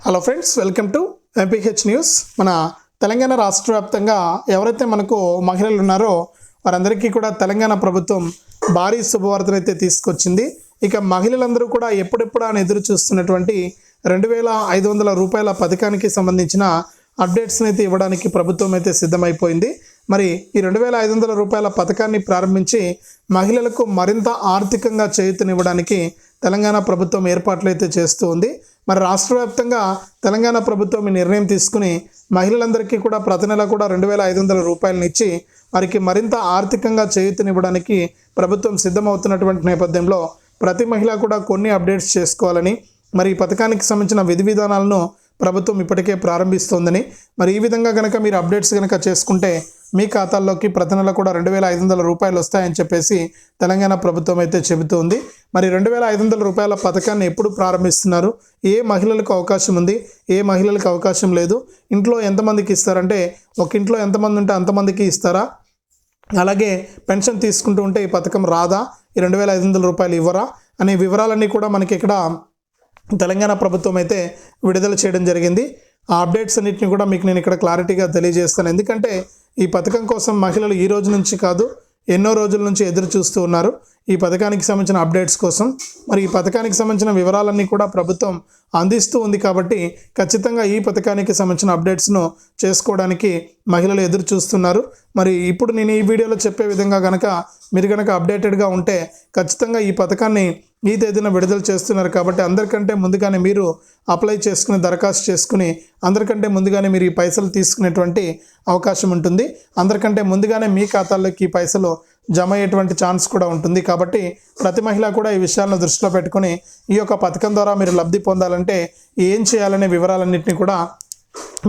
Hello friends welcome to MPH news మన తెలంగాణ రాష్ట్ర వ్యాప్తంగా ఎవరైతే మనకు మహిళలు ఉన్నారో వారందరికీ కూడా తెలంగాణ ప్రభుత్వం భారీ శుభవార్తనైతే తీసుకొచ్చింది. ఇక మహిళలందరూ కూడా ఎప్పుడెప్పుడు అని ఎదురు చూస్తున్నటువంటి రెండు వేల ఐదు వందల రూపాయల పథకానికి సంబంధించిన అప్డేట్స్ని అయితే ఇవ్వడానికి ప్రభుత్వం అయితే సిద్ధమైపోయింది. మరి ఈ రెండు వేల ఐదు వందల రూపాయల పథకాన్ని ప్రారంభించి మహిళలకు మరింత ఆర్థికంగా చేయూతనివ్వడానికి తెలంగాణ ప్రభుత్వం ఏర్పాట్లు అయితే చేస్తూ ఉంది. మరి రాష్ట్ర వ్యాప్తంగా తెలంగాణ ప్రభుత్వం ఈ నిర్ణయం తీసుకుని మహిళలందరికీ కూడా ప్రతి నెల కూడా రెండు వేల ఐదు వందల రూపాయలను ఇచ్చి వారికి మరింత ఆర్థికంగా చేయూతనివ్వడానికి ప్రభుత్వం సిద్ధమవుతున్నటువంటి నేపథ్యంలో ప్రతి మహిళ కూడా కొన్ని అప్డేట్స్ చేసుకోవాలని మరి ఈ పథకానికి సంబంధించిన విధి విధానాలను ప్రభుత్వం ఇప్పటికే ప్రారంభిస్తోందని. మరి ఈ విధంగా కనుక మీరు అప్డేట్స్ కనుక చేసుకుంటే మీ ఖాతాల్లోకి ప్రతి నెల కూడా రెండు వేల ఐదు వందల రూపాయలు వస్తాయని చెప్పేసి తెలంగాణ ప్రభుత్వం అయితే చెబుతోంది. మరి రెండు వేల ఐదు వందల రూపాయల పథకాన్ని ఎప్పుడు ప్రారంభిస్తున్నారు? ఏ మహిళలకు అవకాశం ఉంది? ఏ మహిళలకు అవకాశం లేదు? ఇంట్లో ఎంతమందికి ఇస్తారంటే ఒక ఇంట్లో ఎంతమంది ఉంటే అంతమందికి ఇస్తారా? అలాగే పెన్షన్ తీసుకుంటూ ఉంటే ఈ పథకం రాదా? ఈ రెండు వేల ఐదు వందల రూపాయలు ఇవ్వరా? అనే వివరాలన్నీ కూడా మనకి ఇక్కడ తెలంగాణ ప్రభుత్వం అయితే విడుదల చేయడం జరిగింది. ఆ అప్డేట్స్ అన్నింటినీ కూడా మీకు నేను ఇక్కడ క్లారిటీగా తెలియజేస్తాను. ఎందుకంటే ఈ పథకం కోసం మహిళలు ఈ రోజు నుంచి కాదు ఎన్నో రోజుల నుంచి ఎదురు చూస్తూ ఉన్నారు. ఈ పథకానికి సంబంధించిన అప్డేట్స్ కోసం. మరి ఈ పథకానికి సంబంధించిన వివరాలన్నీ కూడా ప్రభుత్వం అందిస్తూ ఉంది కాబట్టి ఖచ్చితంగా ఈ పథకానికి సంబంధించిన అప్డేట్స్ను చేసుకోవడానికి మహిళలు ఎదురు చూస్తున్నారు. మరి ఇప్పుడు నేను ఈ వీడియోలో చెప్పే విధంగా కనుక మీరు కనుక అప్డేటెడ్గా ఉంటే ఖచ్చితంగా ఈ పథకాన్ని ఈ తేదీన విడుదల చేస్తున్నారు కాబట్టి అందరికంటే ముందుగానే మీరు అప్లై చేసుకుని దరఖాస్తు చేసుకుని అందరికంటే ముందుగానే మీరు ఈ పైసలు తీసుకునేటువంటి అవకాశం ఉంటుంది. అందరికంటే ముందుగానే మీ ఖాతాల్లోకి ఈ పైసలు జమ అయ్యేటువంటి ఛాన్స్ కూడా ఉంటుంది. కాబట్టి ప్రతి మహిళ కూడా ఈ విషయాలను దృష్టిలో పెట్టుకొని ఈ యొక్క పథకం ద్వారా మీరు లబ్ధి పొందాలంటే ఏం చేయాలనే వివరాలన్నింటినీ కూడా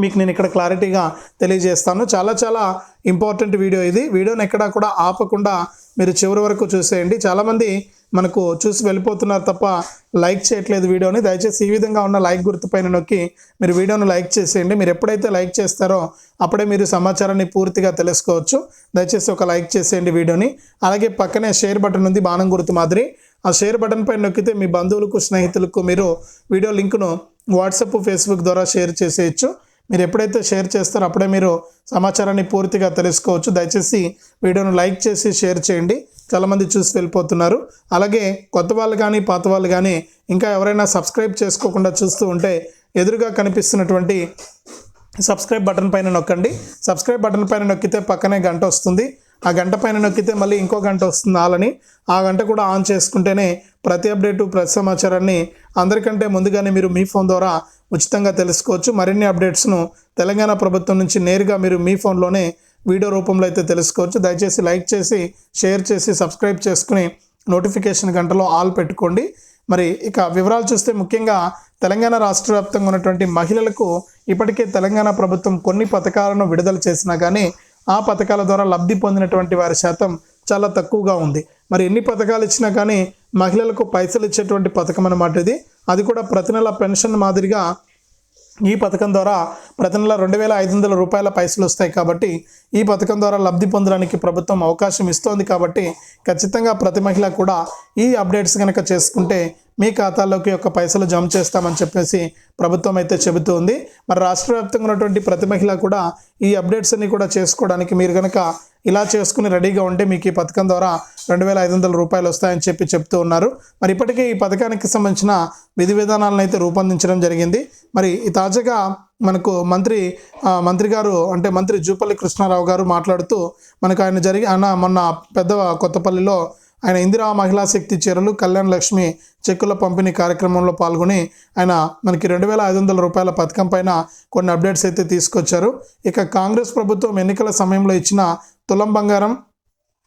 మీకు నేను ఇక్కడ క్లారిటీగా తెలియజేస్తాను. చాలా చాలా ఇంపార్టెంట్ వీడియో ఇది. వీడియోని ఎక్కడా కూడా ఆపకుండా మీరు చివరి వరకు చూసేయండి. చాలామంది మనకు చూసి వెళ్ళిపోతున్నారు తప్ప లైక్ చేయట్లేదు వీడియోని. దయచేసి ఈ విధంగా ఉన్న లైక్ గుర్తుపైన నొక్కి మీరు వీడియోను లైక్ చేసేయండి. మీరు ఎప్పుడైతే లైక్ చేస్తారో అప్పుడే మీరు సమాచారాన్ని పూర్తిగా తెలుసుకోవచ్చు. దయచేసి ఒక లైక్ చేసేయండి వీడియోని. అలాగే పక్కనే షేర్ బటన్ ఉంది బాణం గుర్తు మాదిరి. ఆ షేర్ బటన్ పైన నొక్కితే మీ బంధువులకు స్నేహితులకు మీరు వీడియో లింక్ను వాట్సాప్ ఫేస్బుక్ ద్వారా షేర్ చేసేయచ్చు. మీరు ఎప్పుడైతే షేర్ చేస్తారో అప్పుడే మీరు సమాచారాన్ని పూర్తిగా తెలుసుకోవచ్చు. దయచేసి వీడియోను లైక్ చేసి షేర్ చేయండి. చాలామంది చూసి వెళ్ళిపోతున్నారు. అలాగే కొత్త వాళ్ళు కానీ పాత వాళ్ళు కానీ ఇంకా ఎవరైనా సబ్స్క్రైబ్ చేసుకోకుండా చూస్తూ ఉంటే ఎదురుగా కనిపిస్తున్నటువంటి సబ్స్క్రైబ్ బటన్ పైన నొక్కండి. సబ్స్క్రైబ్ బటన్ పైన నొక్కితే పక్కనే గంట వస్తుంది. ఆ గంట పైన నొక్కితే మళ్ళీ ఇంకో గంట వస్తుంది ఆలని ఆ గంట కూడా ఆన్ చేసుకుంటేనే ప్రతి అప్డేటు ప్రతి సమాచారాన్ని అందరికంటే ముందుగానే మీరు మీ ఫోన్ ద్వారా ఉచితంగా తెలుసుకోవచ్చు. మరిన్ని అప్డేట్స్ను తెలంగాణ ప్రభుత్వం నుంచి నేరుగా మీరు మీ ఫోన్లోనే వీడియో రూపంలో అయితే తెలుసుకోవచ్చు. దయచేసి లైక్ చేసి షేర్ చేసి సబ్స్క్రైబ్ చేసుకుని నోటిఫికేషన్ గంటలో ఆల్ పెట్టుకోండి. మరి ఇక వివరాలు చూస్తే ముఖ్యంగా తెలంగాణ రాష్ట్ర వ్యాప్తంగా ఉన్నటువంటి మహిళలకు ఇప్పటికే తెలంగాణ ప్రభుత్వం కొన్ని పథకాలను విడుదల చేసినా కానీ ఆ పథకాల ద్వారా లబ్ధి పొందినటువంటి వారి శాతం చాలా తక్కువగా ఉంది. మరి ఎన్ని పథకాలు ఇచ్చినా కానీ మహిళలకు పైసలు ఇచ్చేటువంటి పథకం అన్నమాట ఇది. అది కూడా ప్రతి నెల పెన్షన్ మాదిరిగా ఈ పథకం ద్వారా ప్రతి నెల రెండు వేల ఐదు వందల రూపాయల పైసలు వస్తాయి కాబట్టి ఈ పథకం ద్వారా లబ్ధి పొందడానికి ప్రభుత్వం అవకాశం ఇస్తోంది కాబట్టి ఖచ్చితంగా ప్రతి మహిళ కూడా ఈ అప్డేట్స్ కనుక చేసుకుంటే మీ ఖాతాల్లోకి యొక్క పైసలు జమ చేస్తామని చెప్పేసి ప్రభుత్వం అయితే చెబుతూ ఉంది. మరి రాష్ట్ర వ్యాప్తంగా ఉన్నటువంటి ప్రతి మహిళ కూడా ఈ అప్డేట్స్ అన్ని కూడా చేసుకోవడానికి మీరు కనుక ఇలా చేసుకుని రెడీగా ఉంటే మీకు ఈ పథకం ద్వారా రెండు వేల ఐదు వందల రూపాయలు వస్తాయని చెప్పి చెప్తూ ఉన్నారు. మరి ఇప్పటికే ఈ పథకానికి సంబంధించిన విధి విధానాలను అయితే రూపొందించడం జరిగింది. మరి ఈ తాజాగా మనకు మంత్రి మంత్రి గారు అంటే మంత్రి జూపల్లి కృష్ణారావు గారు మాట్లాడుతూ మనకు ఆయన జరిగి ఆయన మొన్న పెద్ద కొత్తపల్లిలో ఆయన ఇందిరా మహిళా శక్తి చీరలు కళ్యాణ్ లక్ష్మి చెక్కుల పంపిణీ కార్యక్రమంలో పాల్గొని ఆయన మనకి రెండు వేల ఐదు వందల రూపాయల పథకం పైన కొన్ని అప్డేట్స్ అయితే తీసుకొచ్చారు. ఇక కాంగ్రెస్ ప్రభుత్వం ఎన్నికల సమయంలో ఇచ్చిన తులం బంగారం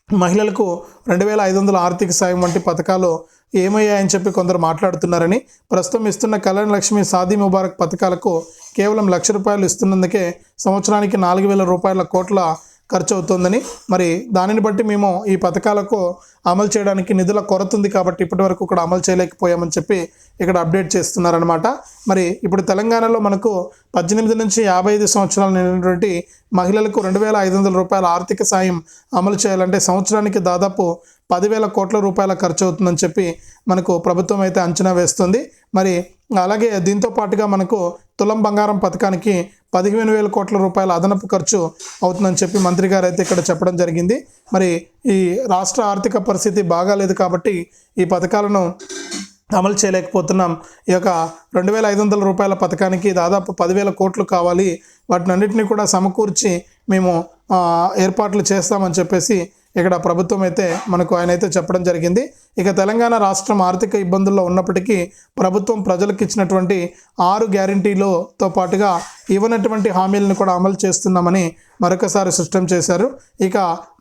మహిళలకు రెండు వేల ఐదు వందల ఆర్థిక సాయం వంటి పథకాలు ఏమయ్యాయని చెప్పి కొందరు మాట్లాడుతున్నారని ప్రస్తుతం ఇస్తున్న కళ్యాణ్ లక్ష్మి సాదీ ముబారక్ పథకాలకు కేవలం లక్ష రూపాయలు ఇస్తున్నందుకే సంవత్సరానికి నాలుగు వేల రూపాయల కోట్ల ఖర్చు అవుతుందని మరి దానిని బట్టి మేము ఈ పథకాలకు అమలు చేయడానికి నిధుల కొరత ఉంది కాబట్టి ఇప్పటి వరకు కూడా అమలు చేయలేకపోయామని చెప్పి ఇక్కడ అప్డేట్ చేస్తున్నారనమాట మరి ఇప్పుడు తెలంగాణలో మనకు పద్దెనిమిది నుంచి యాభై ఐదు సంవత్సరాలు నిండినటువంటి మహిళలకు రెండు వేల ఐదు వందల రూపాయల ఆర్థిక సాయం అమలు చేయాలంటే సంవత్సరానికి దాదాపు పదివేల కోట్ల రూపాయల ఖర్చు అవుతుందని చెప్పి మనకు ప్రభుత్వం అయితే అంచనా వేస్తుంది. మరి అలాగే దీంతో పాటుగా మనకు తులం బంగారం పథకానికి పదిహేను వేల కోట్ల రూపాయల అదనపు ఖర్చు అవుతుందని చెప్పి మంత్రి గారు అయితే ఇక్కడ చెప్పడం జరిగింది. మరి ఈ రాష్ట్ర ఆర్థిక పరిస్థితి బాగాలేదు కాబట్టి ఈ పథకాలను అమలు చేయలేకపోతున్నాం. ఈ యొక్క రెండు వేల ఐదు వందల రూపాయల పథకానికి దాదాపు పదివేల కోట్లు కావాలి. వాటినన్నింటినీ కూడా సమకూర్చి మేము ఏర్పాట్లు చేస్తామని చెప్పేసి ఇక్కడ ప్రభుత్వం అయితే మనకు ఆయన అయితే చెప్పడం జరిగింది. ఇక తెలంగాణ రాష్ట్రం ఆర్థిక ఇబ్బందుల్లో ఉన్నప్పటికీ ప్రభుత్వం ప్రజలకు ఇచ్చినటువంటి ఆరు గ్యారంటీలతో పాటుగా ఇవ్వనటువంటి హామీలను కూడా అమలు చేస్తున్నామని మరొకసారి స్పష్టం చేశారు. ఇక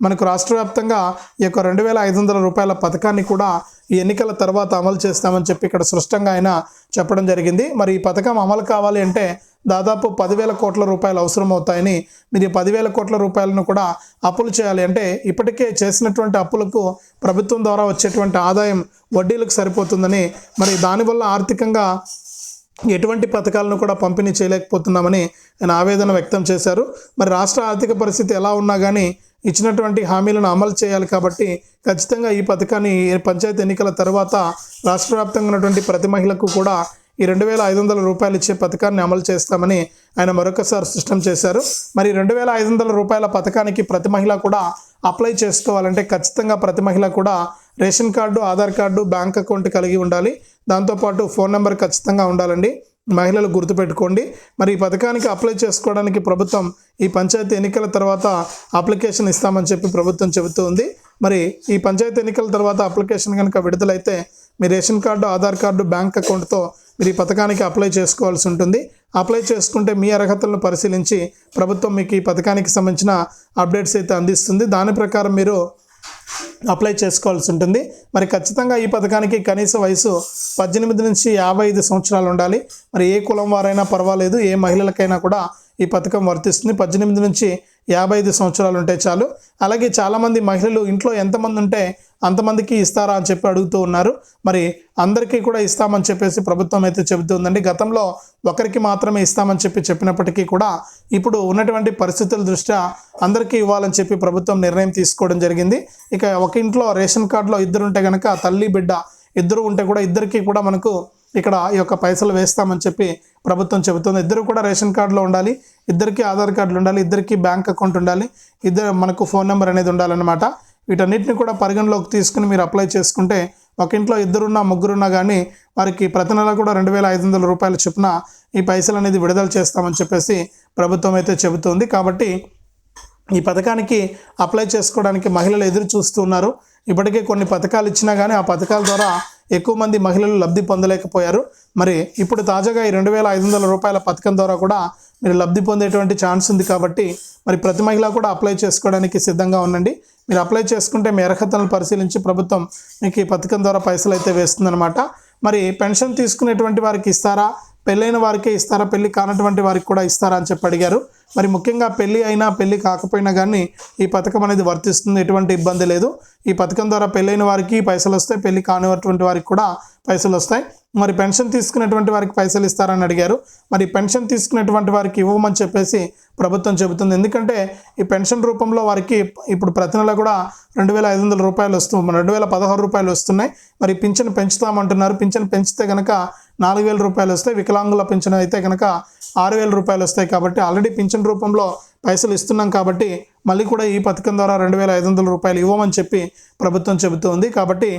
మనకు రాష్ట్ర వ్యాప్తంగా ఈ యొక్క రెండు వేల ఐదు వందల రూపాయల పథకాన్ని కూడా ఈ ఎన్నికల తర్వాత అమలు చేస్తామని చెప్పి ఇక్కడ స్పష్టంగా ఆయన చెప్పడం జరిగింది. మరి ఈ పథకం అమలు కావాలి అంటే దాదాపు పదివేల కోట్ల రూపాయలు అవసరమవుతాయని మీరు ఈ పదివేల కోట్ల రూపాయలను కూడా అప్పులు చేయాలి. అంటే ఇప్పటికే చేసినటువంటి అప్పులకు ప్రభుత్వం ద్వారా వచ్చేటువంటి ఆదాయం వడ్డీలకు సరిపోతుందని మరి దానివల్ల ఆర్థికంగా ఎటువంటి పథకాలను కూడా పంపిణీ చేయలేకపోతున్నామని ఆయన ఆవేదన వ్యక్తం చేశారు. మరి రాష్ట్ర ఆర్థిక పరిస్థితి ఎలా ఉన్నా కానీ ఇచ్చినటువంటి హామీలను అమలు చేయాలి కాబట్టి ఖచ్చితంగా ఈ పథకాన్ని పంచాయతీ ఎన్నికల తర్వాత రాష్ట్ర వ్యాప్తంగా ఉన్నటువంటి ప్రతి మహిళకు కూడా ఈ రెండు వేల ఐదు వందల రూపాయలు ఇచ్చే పథకాన్ని అమలు చేస్తామని ఆయన మరొకసారి స్పష్టం చేశారు. మరి రెండు వేల ఐదు వందల రూపాయల పథకానికి ప్రతి మహిళ కూడా అప్లై చేసుకోవాలంటే ఖచ్చితంగా ప్రతి మహిళ కూడా ration card Aadhaar card bank account కలిగి ఉండాలి. దాంతోపాటు ఫోన్ నెంబర్ ఖచ్చితంగా ఉండాలండి. మహిళలు గుర్తుపెట్టుకోండి. మరి ఈ పథకానికి అప్లై చేసుకోవడానికి ప్రభుత్వం ఈ పంచాయతీ ఎన్నికల తర్వాత అప్లికేషన్ ఇస్తామని చెప్పి ప్రభుత్వం చెబుతూ ఉంది. మరి ఈ పంచాయతీ ఎన్నికల తర్వాత అప్లికేషన్ కనుక విడుదలైతే మీ ration card Aadhaar card bank అకౌంట్తో మీరు ఈ పథకానికి అప్లై చేసుకోవాల్సి ఉంటుంది. అప్లై చేసుకుంటే మీ అర్హతలను పరిశీలించి ప్రభుత్వం మీకు ఈ పథకానికి సంబంధించిన అప్డేట్స్ అయితే అందిస్తుంది. దాని ప్రకారం మీరు అప్లై చేసుకోవాల్సి ఉంటుంది. మరి ఖచ్చితంగా ఈ పథకానికి కనీస వయసు పద్దెనిమిది నుంచి యాభై ఐదు సంవత్సరాలు ఉండాలి. మరి ఏ కులం వారైనా పర్వాలేదు ఏ మహిళలకైనా కూడా ఈ పథకం వర్తిస్తుంది. పద్దెనిమిది నుంచి యాభై ఐదు సంవత్సరాలు ఉంటే చాలు. అలాగే చాలామంది మహిళలు ఇంట్లో ఎంతమంది ఉంటే అంతమందికి ఇస్తారా అని చెప్పి అడుగుతూ ఉన్నారు. మరి అందరికీ కూడా ఇస్తామని చెప్పేసి ప్రభుత్వం అయితే చెబుతుందండి గతంలో ఒకరికి మాత్రమే ఇస్తామని చెప్పి చెప్పినప్పటికీ కూడా ఇప్పుడు ఉన్నటువంటి పరిస్థితుల దృష్ట్యా అందరికీ ఇవ్వాలని చెప్పి ప్రభుత్వం నిర్ణయం తీసుకోవడం జరిగింది. ఇక ఒక ఇంట్లో రేషన్ కార్డులో ఇద్దరు ఉంటే కనుక తల్లి బిడ్డ ఇద్దరు ఉంటే కూడా ఇద్దరికీ కూడా మనకు ఇక్కడ ఈ యొక్క పైసలు వేస్తామని చెప్పి ప్రభుత్వం చెబుతుంది. ఇద్దరు కూడా రేషన్ కార్డులో ఉండాలి ఇద్దరికి ఆధార్ కార్డులు ఉండాలి ఇద్దరికి బ్యాంక్ అకౌంట్ ఉండాలి ఇద్దరు మనకు ఫోన్ నెంబర్ అనేది ఉండాలన్నమాట. వీటన్నిటిని కూడా పరిగణలోకి తీసుకుని మీరు అప్లై చేసుకుంటే ఒక ఇంట్లో ఇద్దరున్నా ముగ్గురున్నా కానీ వారికి ప్రతి నెల కూడా రెండు వేల ఐదు వందల రూపాయల చొప్పున ఈ పైసలు అనేది విడుదల చేస్తామని చెప్పేసి ప్రభుత్వం అయితే చెబుతుంది. కాబట్టి ఈ పథకానికి అప్లై చేసుకోవడానికి మహిళలు ఎదురు చూస్తున్నారు ఇప్పటికే కొన్ని పథకాలు ఇచ్చినా కానీ ఆ పథకాల ద్వారా ఎక్కువ మంది మహిళలు లబ్ధి పొందలేకపోయారు. మరి ఇప్పుడు తాజాగా ఈ రెండు వేల ఐదు వందల రూపాయల పథకం ద్వారా కూడా మీరు లబ్ధి పొందేటువంటి ఛాన్స్ ఉంది కాబట్టి మరి ప్రతి మహిళ కూడా అప్లై చేసుకోవడానికి సిద్ధంగా ఉండండి. మీరు అప్లై చేసుకుంటే మీ అర్హతలను పరిశీలించి ప్రభుత్వం మీకు ఈ పథకం ద్వారా పైసలు అయితే వేస్తుందన్నమాట. మరి పెన్షన్ తీసుకునేటువంటి వారికి ఇస్తారా? పెళ్ళైన వారికే ఇస్తారా? పెళ్ళి కానటువంటి వారికి కూడా ఇస్తారా అని చెప్పి అడిగారు. మరి ముఖ్యంగా పెళ్ళి అయినా పెళ్ళి కాకపోయినా కానీ ఈ పథకం అనేది వర్తిస్తుంది. ఎటువంటి ఇబ్బంది లేదు. ఈ పథకం ద్వారా పెళ్ళైన వారికి పైసలు వస్తాయి. పెళ్ళి కానిటువంటి వారికి కూడా పైసలు వస్తాయి. మరి పెన్షన్ తీసుకునేటువంటి వారికి పైసలు ఇస్తారని అడిగారు. మరి పెన్షన్ తీసుకునేటువంటి వారికి ఇవ్వమని చెప్పేసి ప్రభుత్వం చెబుతుంది. ఎందుకంటే ఈ పెన్షన్ రూపంలో వారికి ఇప్పుడు ప్రతి నెల కూడా రెండు వేల ఐదు వందల రూపాయలు వస్తూ రెండు వేల పదహారు రూపాయలు వస్తున్నాయి. మరి పింఛన్ పెంచుతామంటున్నారు. పింఛన్ పెంచితే కనుక నాలుగు వేల రూపాయలు వస్తాయి వికలాంగుల పింఛన్ అయితే కనుక ఆరు వేల రూపాయలు వస్తాయి కాబట్టి ఆల్రెడీ పింఛన్ రూపంలో పైసలు ఇస్తున్నాం కాబట్టి మళ్ళీ కూడా ఈ పథకం ద్వారా రెండు వేల ఐదు వందల రూపాయలు ఇవ్వమని చెప్పి ప్రభుత్వం చెబుతోంది. కాబట్టి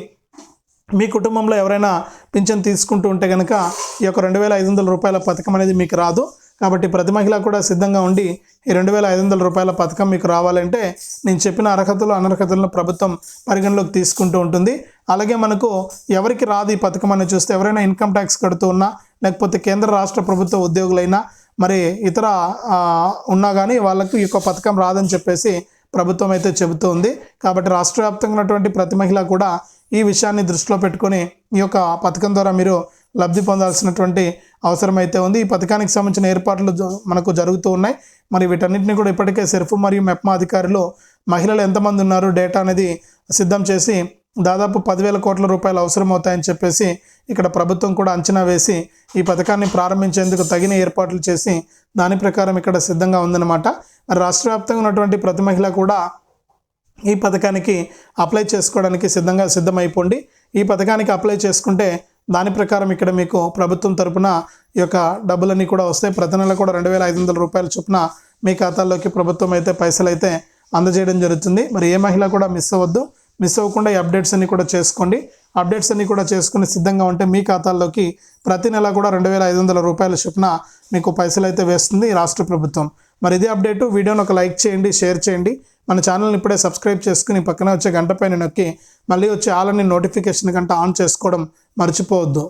మీ కుటుంబంలో ఎవరైనా పింఛన్ తీసుకుంటూ ఉంటే కనుక ఈ యొక్క రెండు వేల ఐదు వందల రూపాయల పథకం అనేది మీకు రాదు. కాబట్టి ప్రతి మహిళ కూడా సిద్ధంగా ఉండి ఈ రెండు వేల ఐదు వందల రూపాయల పథకం మీకు రావాలంటే నేను చెప్పిన అర్హతలు అనర్హతలను ప్రభుత్వం పరిగణలోకి తీసుకుంటూ ఉంటుంది. అలాగే మనకు ఎవరికి రాదు ఈ పథకం అని చూస్తే ఎవరైనా ఇన్కమ్ ట్యాక్స్ కడుతూ ఉన్నా లేకపోతే కేంద్ర రాష్ట్ర ప్రభుత్వ ఉద్యోగులైనా మరి ఇతర ఉన్నా కానీ వాళ్ళకు ఈ యొక్క పథకం రాదని చెప్పేసి ప్రభుత్వం అయితే చెబుతోంది. కాబట్టి రాష్ట్ర వ్యాప్తంగా ఉన్నటువంటి ప్రతి మహిళ కూడా ఈ విషయాన్ని దృష్టిలో పెట్టుకొని ఈ యొక్క పథకం ద్వారా మీరు లబ్ధి పొందాల్సినటువంటి అవసరం అయితే ఉంది. ఈ పథకానికి సంబంధించిన ఏర్పాట్లు మనకు జరుగుతూ ఉన్నాయి. మరి వీటన్నిటిని కూడా ఇప్పటికే సెర్ఫ్ మరియు మెప్మా అధికారులు మహిళలు ఎంతమంది ఉన్నారు డేటా అనేది సిద్ధం చేసి దాదాపు పదివేల కోట్ల రూపాయలు అవసరమవుతాయని చెప్పేసి ఇక్కడ ప్రభుత్వం కూడా అంచనా వేసి ఈ పథకాన్ని ప్రారంభించేందుకు తగిన ఏర్పాట్లు చేసి దాని ప్రకారం ఇక్కడ సిద్ధంగా ఉందన్నమాట. మరి రాష్ట్ర వ్యాప్తంగా ఉన్నటువంటి ప్రతి మహిళ కూడా ఈ పథకానికి అప్లై చేసుకోవడానికి సిద్ధంగా సిద్ధమైపోండి. ఈ పథకానికి అప్లై చేసుకుంటే దాని ప్రకారం ఇక్కడ మీకు ప్రభుత్వం తరపున ఈ యొక్క డబ్బులన్నీ కూడా వస్తాయి. ప్రతి నెల కూడా రెండు వేల ఐదు వందల రూపాయల చొప్పున మీ ఖాతాల్లోకి ప్రభుత్వం అయితే పైసలు అయితే అందజేయడం జరుగుతుంది. మరి ఏ మహిళ కూడా మిస్ అవ్వద్దు. మిస్ అవ్వకుండా ఈ అప్డేట్స్ అన్ని కూడా చేసుకోండి. అప్డేట్స్ అన్ని కూడా చేసుకుని సిద్ధంగా ఉంటే మీ ఖాతాల్లోకి ప్రతి నెల కూడా రెండు వేల ఐదు వందల రూపాయల చొప్పున మీకు పైసలు అయితే వేస్తుంది ఈ రాష్ట్ర ప్రభుత్వం. మరి ఇదే అప్డేటు వీడియోని ఒక లైక్ చేయండి షేర్ చేయండి. మన ఛానల్ని ఇప్పుడే సబ్స్క్రైబ్ చేసుకుని పక్కన వచ్చే గంట పైన నొక్కి మళ్ళీ వచ్చే ఆలని నోటిఫికేషన్ గంట ఆన్ చేసుకోవడం మర్చిపోవద్దు.